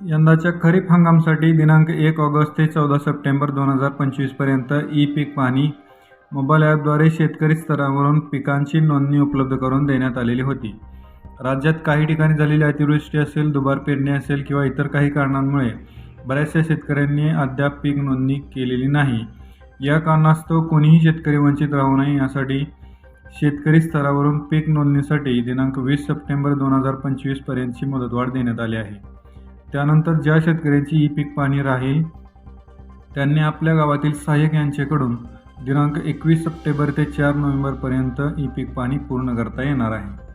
यंदाच्या खरीप हंगामासाठी दिनांक एक ऑगस्ट ते चौदा सप्टेंबर दोन हजार पंचवीसपर्यंत ई पीक पाहणी मोबाईल ॲपद्वारे शेतकरी स्तरावरून पिकांची नोंदणी उपलब्ध करून देण्यात आलेली होती. राज्यात काही ठिकाणी झालेली अतिवृष्टी असेल दुबार पेरणी असेल किंवा इतर काही कारणांमुळे बऱ्याचशा शेतकऱ्यांनी अद्याप पीक नोंदणी केलेली नाही. या कारणास्तव कोणीही शेतकरी वंचित राहू नये यासाठी शेतकरी स्तरावरून पीक नोंदणीसाठी दिनांक वीस सप्टेंबर दोन हजार पंचवीसपर्यंतची मुदतवाढ देण्यात आली आहे. त्यानंतर ज्या शेतकऱ्याची ई पीक पाणी राहील त्यांनी आपल्या गावातील सहाय्यक यांच्याकडून दिनांक एकवीस सप्टेंबर ते चार नोव्हेंबरपर्यंत ई पीक पाणी पूर्ण करता येणार आहे.